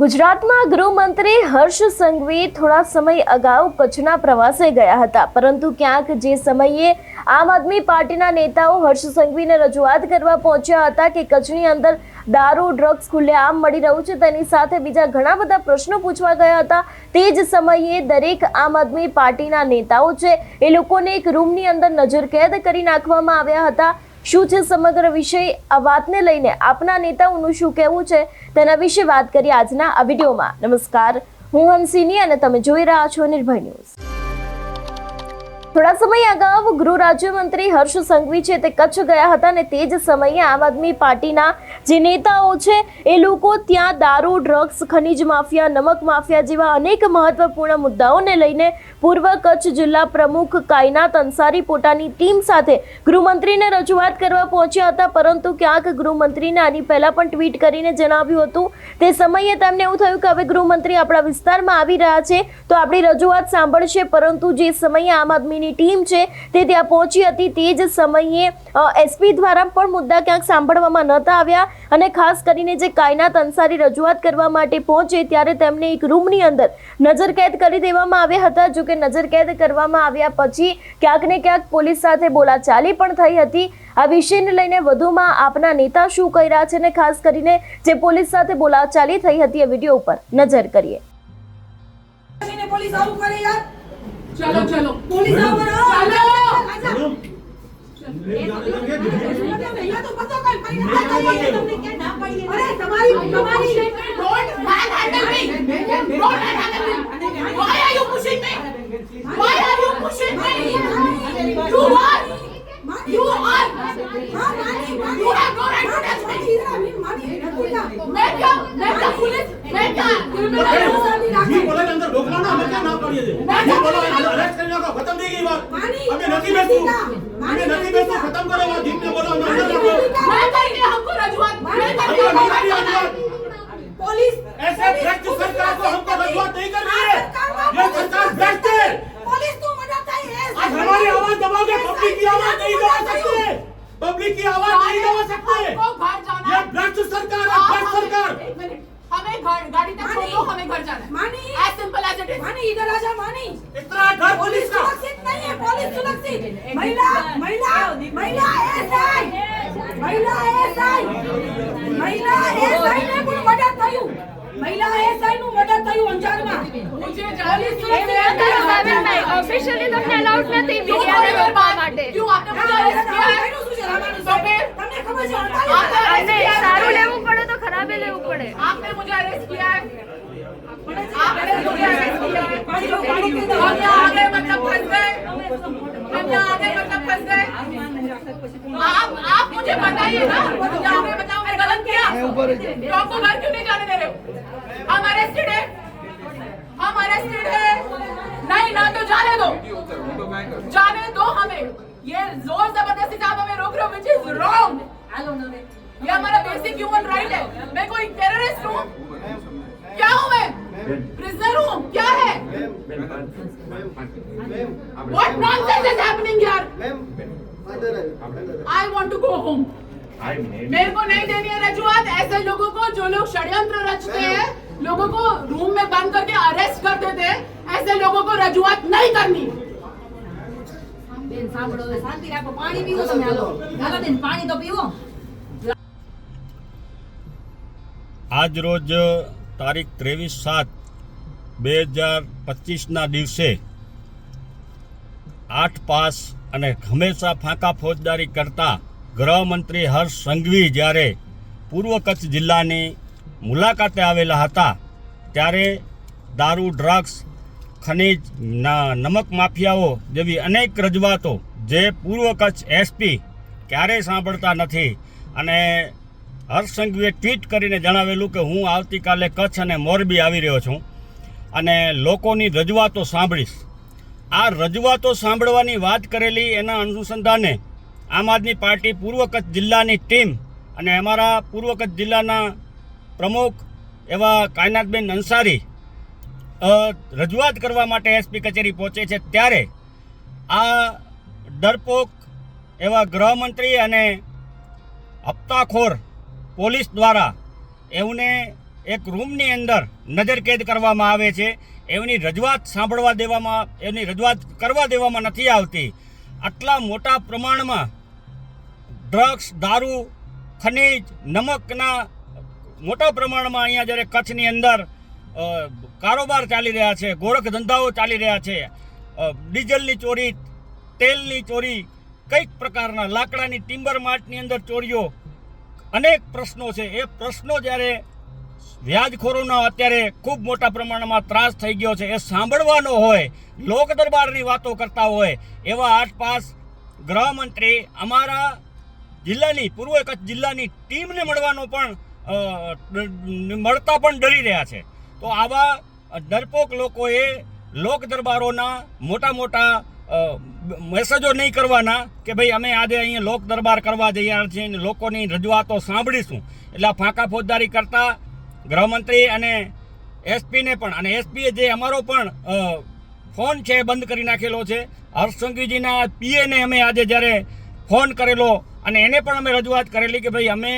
ગુજરાતમાં ગૃહમંત્રી હર્ષ સંઘવી થોડા સમય અગાઉ કચ્છના પ્રવાસે ગયા હતા. પરંતુ ક્યાંક જે સમયે આમ આદમી પાર્ટીના નેતાઓ હર્ષ સંઘવીને રજૂઆત કરવા પહોંચ્યા હતા કે કચ્છની અંદર દારૂ, ડ્રગ્સ, ખુલ્લેઆમ મળી રહ્યું છે, તેની સાથે બીજા ઘણા બધા પ્રશ્નો પૂછવા ગયા હતા. તે જ સમયે દરેક આમ આદમી પાર્ટીના નેતાઓ છે, એ લોકોને એક રૂમની અંદર નજરકેદ કરી નાખવામાં આવ્યા હતા. શું છે સમગ્ર વિષય? આ વાતને લઈને આપના નેતાઓનું શું કહેવું છે તેના વિશે વાત કરીએ આજના આ વિડીયોમાં. નમસ્કાર, હું હંસિની અને તમે જોઈ રહ્યા છો નિર્ભય ન્યૂઝ. થોડા સમય અગાઉ ગૃહ રાજ્યમંત્રી હર્ષ સંઘવી છે તે કચ્છ ગયા હતા અને તે જ સમયે આમ આદમી પાર્ટીના જે નેતાઓ છે, એ લોકો ત્યાં દારૂ, ડ્રગ્સ, ખનીજ માફિયા, નમક માફિયા જેવા અનેક મહત્વપૂર્ણ મુદ્દાઓને લઈને પૂર્વ કચ્છ જિલ્લા પ્રમુખ કાયનાત અંસારી પોતાની ટીમ સાથે ગૃહમંત્રીને રજૂઆત કરવા પહોંચ્યા હતા. પરંતુ ક્યાંક ગૃહમંત્રીને આની પહેલાં પણ ટ્વીટ કરીને જણાવ્યું હતું. તે સમયે તેમને એવું થયું કે હવે ગૃહમંત્રી આપણા વિસ્તારમાં આવી રહ્યા છે, તો આપણી રજૂઆત સાંભળશે. પરંતુ જે સમયે આમ આદમીની ટીમ છે તે ત્યાં પહોંચી હતી. તે જ સમયે એસપી દ્વારા પણ મુદ્દા ક્યાંક સાંભળવામાં નહોતા આવ્યા અને ખાસ કરીને જે કાયનાત અંસારી રજૂઆત કરવા માટે પહોંચે ત્યારે તેમને એક રૂમની અંદર નજરકેદ કરી દેવામાં આવ્યા હતા. જો કે નજરકેદ કરવામાં આવ્યા પછી ક્યાંક ને ક્યાંક પોલીસ સાથે બોલાચાલી પણ થઈ હતી. આ વિષયને લઈને વધુમાં આપના નેતા શું કહી રહ્યા છે ને ખાસ કરીને જે પોલીસ સાથે બોલાચાલી થઈ હતી એ વીડિયો ઉપર નજર કરીએ. પોલીસ આવું કરે યાર. ચલો ચલો પોલીસ આવું કરે ચાલો. અહીંયા તો બધો કાંઈ કરીને આ કરીએ તમને ક્યાં ના પાડીએ અરે તમારી તમારી Don't manhandle me. Don't manhandle me. Why are you pushing me? Why are you pushing me? You are. You are. હા માની छोड़ दो हमें घर जाना है Mani as simple as it is Mani इधर आजा मानी इतना डर पुलिस पुलिस का सुरक्षित नहीं है पुलिस सुरक्षित महिला महिला महिला एसआई महिला एसआई महिला एसआई ને પણ મદદ થયું મહિલા એસઆઈ નું મદદ થયું અંજારમાં मुझे जाने ઓફિશિયલી તમને અલાઉડ નથી મીડિયાને રોકવા માટે क्यों आपने मुझे अरेस्ट किया है तो फिर તમને ખબર છે आपने અડતાલીસ arrest અને किया है? સારું લેવું પડે તો ખરાબે લેવું પડે आपने मुझे अरेस्ट किया हम यहाँ आ गए मतलब फंस गए। हम यहाँ आ गए मतलब फंस गए। आप आप मुझे बताइए ना मुझे आगे बताओ मैं गलत किया। तो आपको घर क्यों नहीं जाने दे रहे हो? हम अरेस्टेड है। हम अरेस्टेड है। नहीं ना तो जाने दो। जाने दो हमें। ये ज़ोर ज़बरदस्ती से आप हमें रोक रहे हो विच इज़ रॉन्ग ये हमारा बेसिक ह्यूमन राइट है। मैं कोई टेररिस्ट हूँ? क्या हूँ मैं? प्रिजनर हूँ क्या है What nonsense is happening here? I want to go home. मेरे को नहीं देनी है रजूआत ऐसे लोगों को जो लोग षड्यंत्र रचते हैं लोगों को रूम में बंद करके अरेस्ट कर देते हैं ऐसे लोगों को रजूआत नहीं करनी બેન સાંભળો હવે શાંતિ રાખો પાણી પીવો તમે હાલો હાલો બેન પાણી તો પીવો આજ રોજ તારીખ ત્રેવીસ સાત બે હજાર પચીસના દિવસે આઠ પાસ અને હંમેશા ફાંકા ફોજદારી કરતા ગૃહમંત્રી હર્ષ સંઘવી જ્યારે પૂર્વ કચ્છ જિલ્લાની મુલાકાતે આવેલા હતા, ત્યારે દારૂ, ડ્રગ્સ, ખનીજ નમક માફિયાઓ જેવી અનેક રજૂઆતો જે પૂર્વ કચ્છ એસપી ક્યારેય સાંભળતા નથી અને હર્ષ સંઘવીએ ટ્વીટ કરીને જણાવેલું કે હું આવતીકાલે કચ્છ અને મોરબી આવી રહ્યો છું અને લોકોની રજૂઆતો સાંભળીશ. આ રજૂઆતો સાંભળવાની વાત કરેલી એના અનુસંધાને આમ આદમી પાર્ટી પૂર્વ કચ્છ જિલ્લાની ટીમ અને અમારા પૂર્વ કચ્છ જિલ્લાના પ્રમુખ એવા કાયનાતબેન અંસારી રજૂઆત કરવા માટે એસપી કચેરી પહોંચે છે ત્યારે આ ડરપોક એવા ગૃહમંત્રી અને હપ્તાખોર પોલીસ દ્વારા એમને એક રૂમની અંદર નજરકેદ કરવામાં આવે છે. એમની રજૂઆત સાંભળવા દેવામાં એમની રજૂઆત કરવા દેવામાં નથી આવતી. આટલા મોટા પ્રમાણમાં ડ્રગ્સ, દારૂ, ખનીજ, નમકના મોટા પ્રમાણમાં અહીંયા જ્યારે કચ્છની અંદર કારોબાર ચાલી રહ્યા છે ગોરખ ધંધાઓ ચાલી રહ્યા છે ડીઝલની ચોરી, તેલની ચોરી, કંઈક પ્રકારના લાકડાની ટિમ્બર માર્ટની અંદર ચોરીઓ અનેક પ્રશ્નો છે. એ પ્રશ્નો જ્યારે વ્યાજખોરોનો અત્યારે ખૂબ મોટા પ્રમાણમાં ત્રાસ થઈ ગયો છે. એ સાંભળવાનો હોય લોક દરબારની વાતો કરતા હોય, એવા આસપાસ ગૃહમંત્રી અમારા જિલ્લાની, પૂર્વ કચ્છ જિલ્લાની ટીમને મળવાનો પણ મળતા પણ ડરી રહ્યા છે. તો આવા ડરપોક લોકોએ લોક દરબારોના મોટા મોટા મેસેજો નહીં કરવાના કે ભાઈ અમે આજે અહીંયા લોક દરબાર કરવા જઈ રહ્યા છીએ અને લોકોની રજૂઆતો સાંભળીશું. એટલે ફાંકા ફોજદારી કરતા ગૃહમંત્રી અને એસપીને પણ અને એસપીએ જે અમારો પણ ફોન છે બંધ કરી નાખેલો છે. હર્ષ પીએને અમે આજે જ્યારે ફોન કરેલો અને એને પણ અમે રજૂઆત કરેલી કે ભાઈ અમે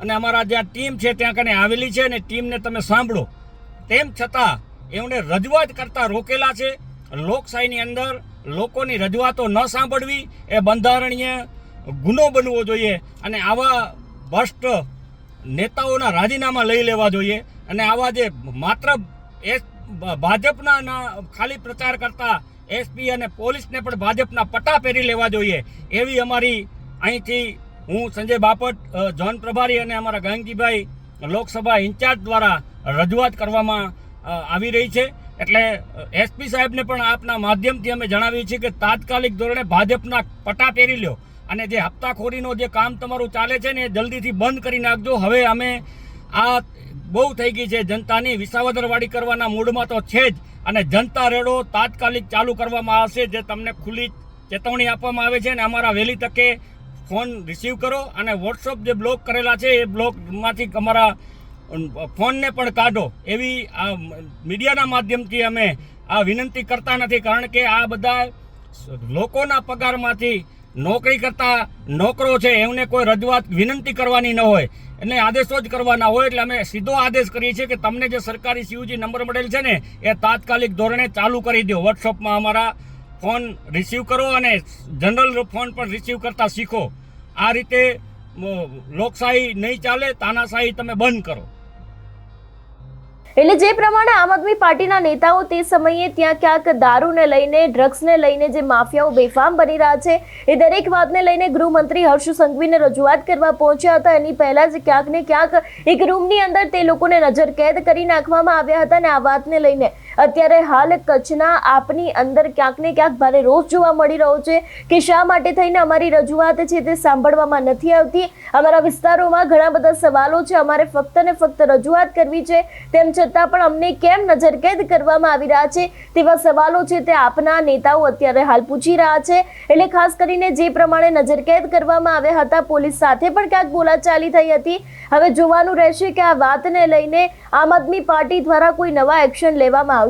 અને અમારા જ્યાં ટીમ છે ત્યાં કને આવેલી છે અને ટીમને તમે સાંભળો. તેમ છતાં એમને રજૂઆત કરતાં રોકેલા છે. લોકશાહીની અંદર લોકોની રજૂઆતો ન સાંભળવી એ બંધારણીય ગુનો બનવો જોઈએ અને આવા ભ્રષ્ટ નેતાઓના રાજીનામા લઈ લેવા જોઈએ અને આવા જે માત્ર એસ ભાજપના ખાલી પ્રચાર કરતા એસપી અને પોલીસને પણ ભાજપના પટ્ટા પહેરી લેવા જોઈએ એવી અમારી અહીંથી હું સંજય બાપટ જોન પ્રભારી અને અમારા ગંગજીભાઈ લોકસભા ઇન્ચાર્જ દ્વારા રજૂઆત કરવામાં આવી રહી છે. એટલે એસપી સાહેબને પણ આપના માધ્યમથી અમે જણાવીએ છીએ કે તાત્કાલિક ધોરણે ભાજપના પટ્ટા પહેરી લ્યો. અને જે હપ્તાખોરીનો જે કામ તમારું ચાલે છે ને એ જલ્દીથી બંધ કરી નાખજો. હવે અમે આ બહુ થઈ ગઈ છે જનતાની વિસાવદરવાડી કરવાના મૂડમાં તો છે જ. અને જનતા રેડો તાત્કાલિક ચાલુ કરવામાં આવશે જે તમને ખુલ્લી ચેતવણી આપવામાં આવે છે. અને અમારા વહેલી તકે ફોન રિસીવ કરો. અને વોટ્સઅપ જે બ્લોક કરેલા છે એ બ્લોકમાંથી અમારા ફોનને પણ કાઢો. એવી આ મીડિયાના માધ્યમથી અમે આ વિનંતી કરતા નથી, કારણ કે આ બધા લોકોના પગારમાંથી નોકરી કરતા નોકરો છે, એમને કોઈ રજૂઆત વિનંતી કરવાની ન હોય. એટલે આદેશો જ કરવાના હોય, એટલે અમે સીધો આદેશ કરીએ છીએ કે તમને જે સરકારી સીયુજી નંબર મળેલ છે ને, એ તાત્કાલિક ધોરણે ચાલુ કરી દો. વોટ્સઅપમાં અમારા ફોન રિસીવ કરો અને જનરલ ફોન પણ રિસીવ કરતા શીખો. આ રીતે લોકશાહી નહીં ચાલે, તાનાશાહી તમે બંધ કરો. એટલે જે પ્રમાણે આમ આદમી પાર્ટીના નેતાઓ તે સમયે ત્યાં ક્યાંક દારૂને લઈને, ડ્રગ્સને લઈને જે માફિયાઓ બેફામ બની રહ્યા છે, એ દરેક વાતને લઈને ગૃહમંત્રી હર્ષ સંઘવીને રજૂઆત કરવા પહોંચ્યા હતા. એની પહેલા જ ક્યાંક ને ક્યાંક એક રૂમની અંદર તે લોકોને નજરકેદ કરી નાખવામાં આવ્યા હતા અને આ વાતને લઈને અત્યારે હાલ કચ્છના આપની અંદર ક્યાંક ને ક્યાંક ભારે રોષ જોવા મળી રહ્યો છે કે શા માટે થઈને અમારી રજૂઆત છે તે સાંભળવામાં નથી આવતી. અમારા વિસ્તારોમાં ઘણા બધા સવાલો છે. અમારે ફક્ત ને ફક્ત રજૂઆત કરવી છે. તેમ છતાં પણ અમને કેમ નજરકેદ કરવામાં આવી રહ્યા છે તેવા સવાલો છે તે આપના નેતાઓ અત્યારે હાલ પૂછી રહ્યા છે. એટલે ખાસ કરીને જે પ્રમાણે નજરકેદ કરવામાં આવ્યા હતા, પોલીસ સાથે પણ ક્યાંક બોલાચાલી થઈ હતી. હવે જોવાનું રહેશે કે આ વાતને લઈને આમ આદમી પાર્ટી દ્વારા કોઈ નવા એક્શન લેવામાં આવશે